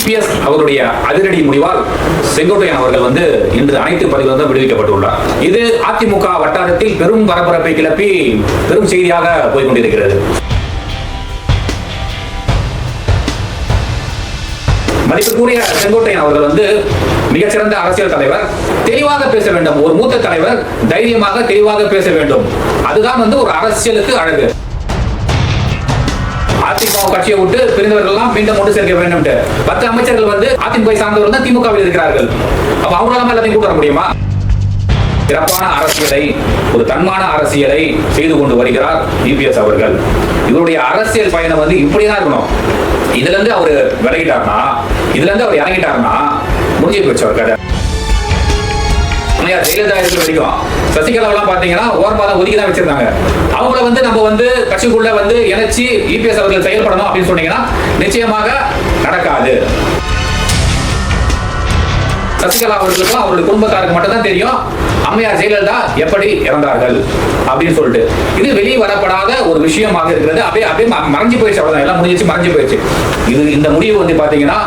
EPS அவருடைய அதிரடி முடிவால் செங்கோட்டையன் அவர்கள் வந்து இன்று அனைத்து பதவிகளும் விடுவிக்கப்பட்டுள்ளார். இது அதிமுக வட்டாரத்தில் பெரும் பரபரப்பை கிளப்பி பெரும் செய்தியாக போய்கொண்டிருக்கிறது. மதிப்புக்குரிய செங்கோட்டையன் அவர்கள் வந்து மிகச்சிறந்த அரசியல் தலைவர். தெளிவாக பேச வேண்டும். ஒரு மூத்த தலைவர் தைரியமாக தெளிவாக பேச வேண்டும். அதுதான் வந்து ஒரு அரசியலுக்கு அழகு. அதிமுக கட்சியை விட்டு பிரிந்தவர்கள் மீண்டும் ஒன்று சேர்க்க வேண்டும் பத்து அமைச்சர்கள் வந்து அதிமுக சார்ந்தவர்கள் தான் திமுகவில் இருக்கிறார்கள். அப்ப அவங்களால எல்லாத்தையும் கூட்ட வர முடியுமா? சிறப்பான அரசியலை ஒரு தன்மான அரசியலை செய்து கொண்டு வருகிறார் இபிஎஸ் அவர்கள். இவருடைய அரசியல் பயணம் வந்து இப்படிதான் இருக்கணும். இதுல இருந்து அவர் விலகிட்டார்னா இதுல இருந்து அவர் இறங்கிட்டார்னா முடிஞ்சு போச்சு அவர் கதை அம்மையார் ஜெயலலிதா இருக்கிற வரைக்கும் சசிகலாவெல்லாம் பார்த்தீங்கன்னா ஓரமாக தான் ஒதுக்கி தான் வச்சிருந்தாங்க. அவங்கள வந்து நம்ம வந்து கட்சிக்குள்ள வந்து இணைச்சி இபிஎஸ் அவர்கள் செயல்படணும் அப்படின்னு சொன்னீங்கன்னா நிச்சயமாக நடக்காது. சசிகலா அவர்களுக்கும் அவருடைய குடும்பத்தாருக்கு மட்டும் தான் தெரியும். அம்மையார் ஜெயலலிதா எப்படி இறந்தார்கள் அப்படின்னு சொல்லிட்டு. இது வெளியே வரப்படாத ஒரு விஷயமாக இருக்கிறது. அப்படியே அப்படியே ம- மறைஞ்சு போயிடுச்சு. அவ்வளோதான் எல்லாம் முடிஞ்சிச்சு மறைஞ்சு போயிடுச்சு. இது இந்த முடிவு வந்து பார்த்தீங்கன்னா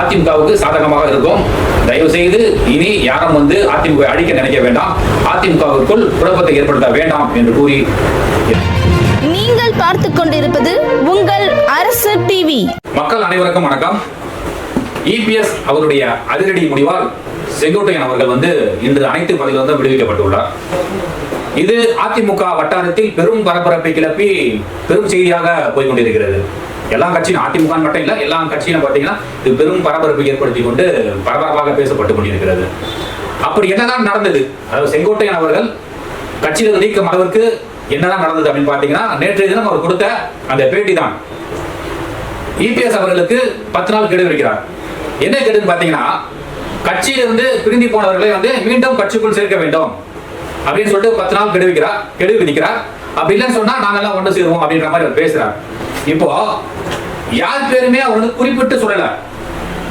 அதிமுகவுக்கு சாதகமாக இருக்கும். தயவு செய்து இனி யாரும் வந்து அதிமுக அழிக்க நினைக்க வேண்டாம். அதிமுகவிற்குள் குழப்பத்தை ஏற்படுத்த வேண்டாம் என்று கூறி நீங்கள் பார்த்து கொண்டிருப்பது உங்கள் அரசு டிவி. மக்கள் அனைவருக்கும் வணக்கம். இபிஎஸ் அவருடைய அதிரடி முடிவால் செங்கோட்டையன் அவர்கள் வந்து இன்று அனைத்து பதவிகளும் விடுவிக்கப்பட்டுள்ளார். இது அதிமுக வட்டாரத்தில் பெரும் பரபரப்பை கிளப்பி பெரும் செய்தியாக போய் கொண்டிருக்கிறது. எல்லா கட்சியும் அதிமுக மட்டும் இல்ல எல்லா கட்சியும் பார்த்தீங்கன்னா இது பெரும் பரபரப்பை ஏற்படுத்தி கொண்டு பரபரப்பாக பேசப்பட்டு கொண்டிருக்கிறது. அப்படி என்னதான் நடந்தது? அதாவது செங்கோட்டையன் அவர்கள் கட்சியில் நீக்கம் அளவிற்கு என்னதான் நடந்தது அப்படின்னு பார்த்தீங்கன்னா நேற்றைய தினம் அவர் கொடுத்த அந்த பேட்டி தான். இபிஎஸ் அவர்களுக்கு பத்து நாள் கெடு வைக்கிறார் என்ன கெடுன்னு பாத்தீங்கன்னா கட்சியிலிருந்து பிரிந்து போனவர்களை வந்து மீண்டும் கட்சிக்குள் சேர்க்க வேண்டும் அப்படின்னு சொல்லிட்டு பத்து நாள் கெடுவிக்கிறார் கெடு விதிக்கிறார் அப்படி இல்லைன்னு சொன்னா நாங்கெல்லாம் ஒன்று சேருவோம் அப்படின்ற மாதிரி அவர் பேசுறாரு. இப்போ யார் பேருமே அவர் வந்து குறிப்பிட்டு சொல்லல.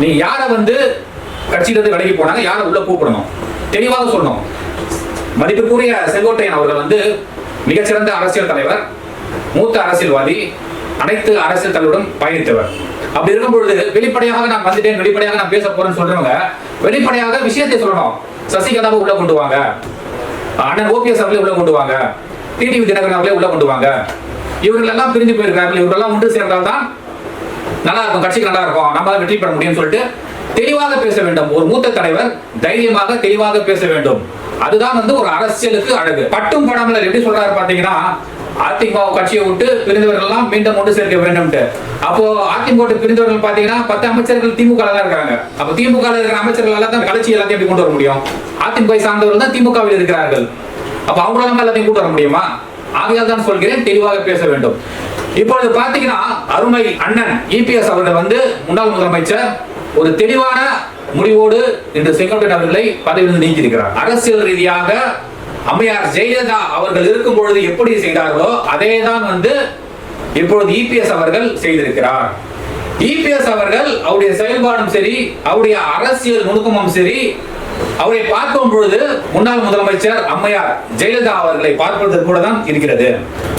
நீ யாரை வந்து கட்சியிலிருந்து விலகி போனாங்க யாரை உள்ள கூப்பிடணும்? தெளிவாக சொல்லணும். மதிப்புக்குரிய செங்கோட்டையன் அவர்கள் வந்து மிகச்சிறந்த அரசியல் தலைவர் மூத்த அரசியல்வாதி அனைத்து அரசியல் தலைவருடன் பயணித்தவர். அப்படி இருக்கும் பொழுது வெளிப்படையாக நான் வந்துட்டேன் வெளிப்படையாக நான் பேச போறேன்னு சொல்றவங்க வெளிப்படையாக விஷயத்தை சொல்லணும். சசிகலாவை உள்ள கொண்டு வாங்க. அண்ணன் ஓபிஎஸ் அவர்களே உள்ள கொண்டு வாங்க. டிடிவி தினகரன் அவர்களே உள்ள கொண்டு வாங்க. இவர்கள் எல்லாம் பிரிஞ்சு போயிருக்கார்கள் இவரெல்லாம் ஒன்று சேர்ந்தால்தான் நல்லா இருக்கும் கட்சிக்கு நல்லா இருக்கும் நம்மளால வெற்றி பெற முடியும்னு சொல்லிட்டு தெளிவாக பேச வேண்டும். ஒரு மூத்த தலைவர் தைரியமாக தெளிவாக பேச வேண்டும். அதுதான் வந்து ஒரு அரசியலுக்கு அழகு. பட்டும் படாமல் எப்படி சொல்றாரு பாத்தீங்கன்னா அதிமுக கட்சியை விட்டு பிரிந்தவர்கள் எல்லாம் மீண்டும் ஒன்று சேர்க்க வேண்டும்ட்டு. அப்போ அதிமுக பிரிந்தவர்கள் பாத்தீங்கன்னா பத்து அமைச்சர்கள் திமுக தான் இருக்காங்க. அப்ப திமுக இருக்கிற அமைச்சர்கள் எல்லாம் தான் கட்சி எல்லாத்தையும் எப்படி கொண்டு வர முடியும்? அதிமுக சார்ந்தவர்கள் தான் திமுகவில் இருக்கிறார்கள். அப்ப அவங்களால எல்லாத்தையும் கூட்டு வர முடியுமா? ஆகையால் தான் சொல்கிறேன் தெளிவாக பேச வேண்டும். இப்பொழுது பாத்தீங்கன்னா அருமை அண்ணன் இபிஎஸ் அவர்கள் வந்து முன்னாள் முதலமைச்சர் ஒரு தெளிவான முடிவோடு இன்று செங்கோட்டையன் அவர்களை பதவியிலிருந்து நீக்கியிருக்கிறார். அரசியல் ரீதியாக அம்மையார் ஜெயலலிதா அவர்கள் இருக்கும் பொழுது எப்படி செய்தார்களோ அதே தான் வந்து இப்பொழுது இபிஎஸ் அவர்கள் செய்திருக்கிறார். இபிஎஸ் அவர்கள் அவருடைய செயல்பாடும் சரி அவருடைய அரசியல் நுணுக்கமும் சரி அவரை பார்க்கும் பொழுது முன்னாள் முதலமைச்சர் அம்மையார் ஜெயலலிதா அவர்களை பார்ப்பது கூட தான் இருக்கிறது.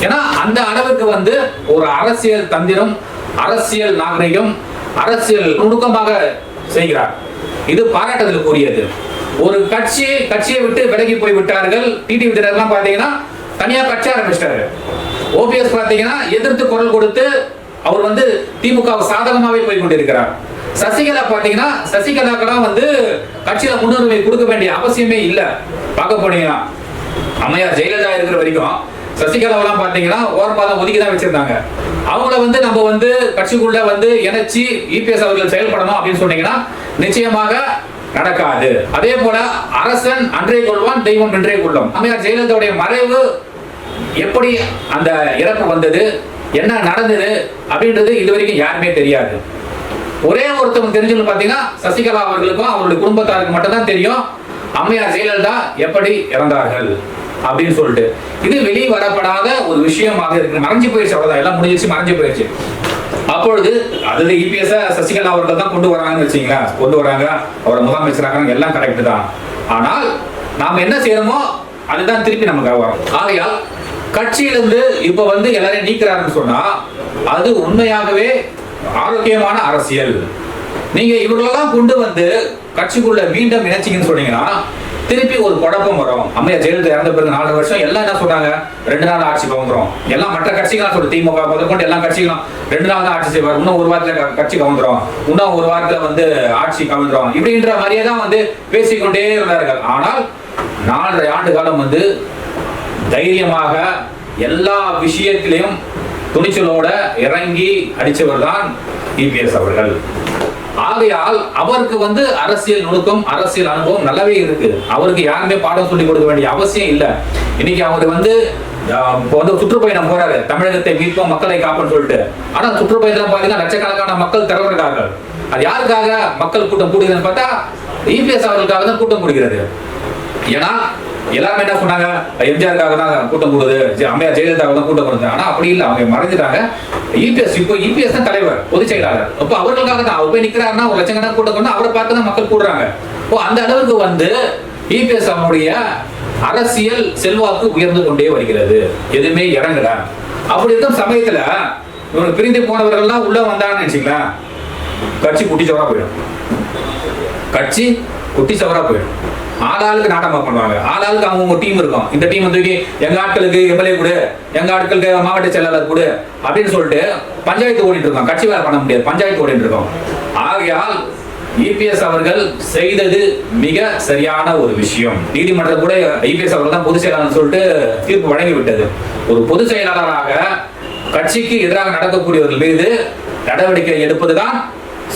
ஏன்னா அந்த அளவுக்கு வந்து ஒரு அரசியல் தந்திரம் அரசியல் நாகரிகம் அரசியல் நுணுக்கமாக செய்கிறார். இது பாராட்டுதலுக்குரியது ஒரு கட்சி கட்சியை விட்டு விலகி போய் விட்டார்கள் டிடிவி தினகரன் பார்த்தீங்கன்னா தனியா கட்சி ஆரம்பிச்சிட்டாரு. ஓபிஎஸ் பார்த்தீங்கன்னா எதிர்த்து குரல் கொடுத்து அவர் வந்து திமுக சாதகமாவே போய் கொண்டிருக்கிறார். சசிகலா பார்த்தீங்கன்னா சசிகலாக்கெல்லாம் வந்து கட்சியில முன்னுரிமை கொடுக்க வேண்டிய அவசியமே இல்லை. பார்க்க போனீங்கன்னா அம்மையார் ஜெயலலிதா இருக்கிற வரைக்கும் சசிகலாவெல்லாம் பாத்தீங்கன்னா ஓரமாக தான் ஒதுக்கி தான் வச்சிருந்தாங்க. அவங்கள வந்து நம்ம வந்து கட்சிக்குள்ள வந்து இணைச்சி இபிஎஸ் அவர்கள் செயல்படணும் அப்படின்னு சொன்னீங்கன்னா நிச்சயமாக நடக்காது. அதே போல அரசன் அன்றே கொள்வான் தெய்வம் நின்றே கொள்ளும். அம்மையார் ஜெயலலிதாவுடைய மறைவு எப்படி அந்த இறப்பு வந்தது என்ன நடந்தது அப்படின்றது இதுவரைக்கும் யாருமே தெரியாது. ஒரே ஒருத்தவங்க தெரிஞ்சவங்க பார்த்தீங்கன்னா சசிகலா அவர்களுக்கும் அவருடைய குடும்பத்தாருக்கு மட்டும் தான் தெரியும். அம்மையார் ஜெயலலிதா எப்படி இறந்தார்கள் அப்படின்னு சொல்லிட்டு. இது வெளியே வரப்படாத ஒரு விஷயமாக இருக்கு. மறைஞ்சு போயிடுச்சு அவ்வளோதான் எல்லாம் முடிஞ்சிச்சு மறைஞ்சு போயிடுச்சு அப்பொழுது அது இபிஎஸ் சசிகலா அவர்கள் தான் கொண்டு வராங்கன்னு வச்சுங்களேன் கொண்டு வராங்க. அவரை முதலமைச்சராக எல்லாம் கரெக்ட் தான். ஆனால் நாம் என்ன செய்யணுமோ அதுதான் திருப்பி நமக்கு வரும் ஆகையால் கட்சியிலிருந்து இப்ப வந்து எல்லாரையும் நீக்கிறாருன்னு சொன்னா அது உண்மையாகவே ஆரோக்கியமான அரசியல். நீங்க இவர்களெல்லாம் கொண்டு வந்து கட்சிக்குள்ள மீண்டும் இணைச்சிங்கன்னு சொன்னீங்கன்னா திருப்பி ஒரு குழப்பம் வரும். அம்மையா ஜெயலலிதா இறந்த பிறகு நாலு வருஷம் எல்லாம் என்ன சொன்னாங்க? ரெண்டு நாள் ஆட்சி கவுந்துரும். எல்லாம் மற்ற கட்சிகளாம் சொல்லு திமுக முதற்கொண்டு எல்லா கட்சிகளும் ரெண்டு நாள் தான் ஆட்சி செய்வார். இன்னும் ஒரு வாரத்துல கட்சி கவுந்துரும். இன்னும் ஒரு வாரத்துல வந்து ஆட்சி கவுந்துரும். இப்படின்ற மாதிரியே தான் வந்து பேசிக்கொண்டே இருந்தார்கள். ஆனால் நாலரை ஆண்டு காலம் வந்து தைரியமாக எல்லா விஷயத்திலையும் துணிச்சலோட இறங்கி அடிச்சவர் தான் இபிஎஸ் அவர்கள். ஆகையால் அவருக்கு வந்து அரசியல் நுணுக்கம் அரசியல் அனுபவம் நல்லாவே இருக்கு. அவருக்கு யாருமே பாடம் சொல்லி கொடுக்க வேண்டிய அவசியம் இல்லை. இன்னைக்கு அவர் வந்து ஆஹ், இப்போ வந்து சுற்றுப்பயணம் போறாரு. தமிழகத்தை மீட்போம் மக்களை காப்போம்னு சொல்லிட்டு. ஆனா சுற்றுப்பயணத்துல பாத்தீங்கன்னா லட்சக்கணக்கான மக்கள் திரளுறார்கள் அது யாருக்காக மக்கள் கூட்டம் கூடுகிறதுன்னு பார்த்தா இபிஎஸ் அவர்களுக்காக தான் கூட்டம் கூடுகிறது. ஏன்னா எல்லாருமே என்ன சொன்னாங்க? எம்ஜிஆருக்காக தான் கூட்டம் கூடுது. ஜெ- அம்மையார் ஜெயலலிதாவுக்கு தான் கூட்டம் கூடுது. ஆனா அப்படி இல்லை. அவங்க மறைஞ்சிட்டாங்க. இபிஎஸ் இப்போ இபிஎஸ் தான் தலைவர் பொதுச் செயலாளர். அப்போ அவர்களுக்காக தான். அவர் போய் நிக்கிறாருன்னா ஒரு லட்சக்கணக்கான கூட்டம் கொண்டு அவரை பார்த்து தான் மக்கள் கூடுறாங்க. ஓ அந்த அளவுக்கு வந்து இபிஎஸ் அவனுடைய அரசியல் செல்வாக்கு உயர்ந்து கொண்டே வருகிறது. எதுவுமே இறங்கல. அப்படி இருக்கும் சமயத்துல இவங்க பிரிந்து போனவர்கள்லாம் உள்ள வந்தாங்கன்னு வச்சுங்களேன் கட்சி குட்டி சவரா போயிடும். கட்சி குட்டி சவரா போயிடும். ஆளாளுக்கு நாட்டமா பண்ணுவாங்க. ஆளாளுக்கு அவங்க டீம் இருக்கும். இந்த டீம் தூக்கி எங்க ஆட்களுக்கு எம்எல்ஏ கொடு எங்க ஆட்களுக்கு மாவட்ட செயலாளர் கொடு அப்படின்னு சொல்லிட்டு பஞ்சாயத்து ஓடிட்டு இருக்கோம். கட்சி வேலை பண்ண முடியாது. பஞ்சாயத்து ஓடிட்டு இருக்கோம். ஆகையால் இபிஎஸ் அவர்கள் செய்தது மிக சரியான ஒரு விஷயம். நீதிமன்றம் கூட இபிஎஸ் அவர்கள் தான் பொதுச் செயலாளர் சொல்லிட்டு தீர்ப்பு வழங்கி விட்டது. ஒரு பொதுச் செயலாளராக கட்சிக்கு எதிராக நடக்கக்கூடியவர்கள் மீது நடவடிக்கை எடுப்பதுதான்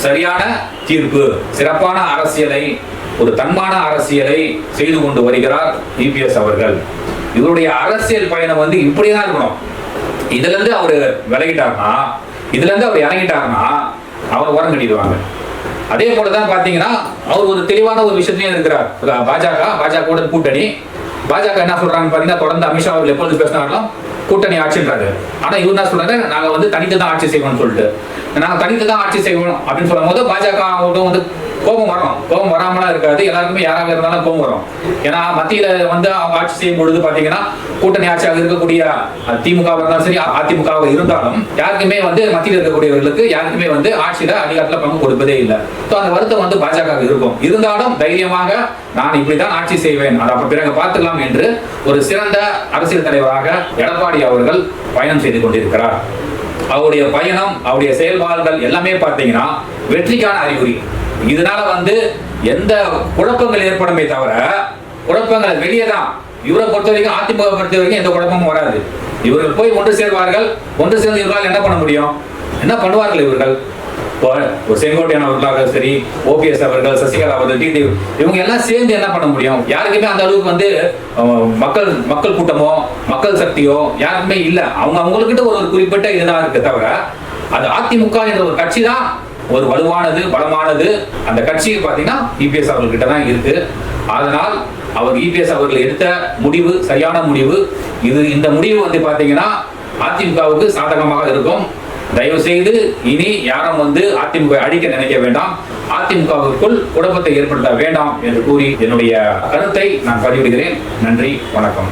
சரியான தீர்ப்பு. சிறப்பான அரசியலை ஒரு தன்மான அரசியலை செய்து கொண்டு வருகிறார் இபிஎஸ் அவர்கள். இவருடைய அரசியல் பயணம் வந்து இப்படிதான் இருக்கணும். இதுல இருந்து அவர் விலகிட்டாருன்னா இதுல இருந்து அவர் இறங்கிட்டாருன்னா அவர் உரம் கட்டிடுவாங்க. அதே போலதான் பாத்தீங்கன்னா அவர் ஒரு தெளிவான ஒரு விஷயத்திலையும் இருக்கிறார். பாஜக பாஜக கூட்டணி பாஜக என்ன சொல்றாங்கன்னு பாத்தீங்கன்னா தொடர்ந்து அமித்ஷா அவர்கள் எப்பொழுது பேசினாலும் கூட்டணி ஆட்சின்றாரு. ஆனா இவர் என்ன சொல்றாரு? நாங்க வந்து தனித்து தான் ஆட்சி செய்வோம்னு சொல்லிட்டு. நாங்க தனித்து தான் ஆட்சி செய்வோம் அப்படின்னு சொல்லும் போது பாஜக வந்து கோபம் வரும் கோபம் வராமலாம் இருக்காது. எல்லாருக்குமே யாராக இருந்தாலும் கோபம் வரும். ஏன்னா மத்தியில வந்து அவங்க ஆட்சி செய்யும் பொழுது பாத்தீங்கன்னா கூட்டணி ஆட்சியாக இருக்கக்கூடிய அஹ், திமுக இருந்தாலும் சரி அதிமுகவாக இருந்தாலும் யாருக்குமே வந்து மத்தியில் இருக்கக்கூடியவர்களுக்கு யாருக்குமே வந்து ஆட்சியில அதிகாரத்துல பங்கு கொடுப்பதே இல்லை. ஸோ அந்த வருத்தம் வந்து பாஜக இருக்கும். இருந்தாலும் தைரியமாக நான் இப்படிதான் ஆட்சி செய்வேன். அதை அப்ப பிறகு பார்த்துக்கலாம் என்று ஒரு சிறந்த அரசியல் தலைவராக எடப்பாடி அவர்கள் பயணம் செய்து கொண்டிருக்கிறார். அவருடைய பயணம் அவருடைய செயல்பாடுகள் எல்லாமே பார்த்தீங்கன்னா வெற்றிக்கான அறிகுறி. இதனால வந்து எந்த குழப்பங்கள் ஏற்படுமே தவிர குழப்பங்கள் வெளியே தான். இவரை பொறுத்த வரைக்கும் அதிமுக பொறுத்த வரைக்கும் எந்த குழப்பமும் வராது. இவர்கள் போய் ஒன்று சேர்வார்கள் ஒன்று சேர்ந்து இவர்களால் என்ன பண்ண முடியும்? என்ன பண்ணுவார்கள் இவர்கள்? இப்போ ஒரு செங்கோட்டையன் அவர்களாக சரி ஓபிஎஸ் அவர்கள் சசிகலா அவர்கள் டிடி இவங்க எல்லாம் சேர்ந்து என்ன பண்ண முடியும்? யாருக்குமே அந்த அளவுக்கு வந்து மக்கள் மக்கள் கூட்டமோ மக்கள் சக்தியோ யாருக்குமே இல்லை. அவங்க அவங்கக்கிட்ட ஒரு ஒரு குறிப்பிட்ட இதுதான் இருக்கு தவிர அது அதிமுக என்ற ஒரு கட்சி தான் ஒரு வலுவானது பலமானது. அந்த கட்சி பார்த்தீங்கன்னா இபிஎஸ் அவர்கிட்ட தான் இருக்கு. அதனால் அவர் இபிஎஸ் அவர்கள் எடுத்த முடிவு சரியான முடிவு. இது இந்த முடிவு வந்து பார்த்தீங்கன்னா அதிமுகவுக்கு சாதகமாக இருக்கும். தயவு செய்து இனி யாரும் வந்து அதிமுக அழிக்க நினைக்க வேண்டாம். அதிமுகவிற்குள் குழப்பத்தை ஏற்படுத்த வேண்டாம் என்று கூறி என்னுடைய கருத்தை நான் பதிவிடுகிறேன். நன்றி வணக்கம்.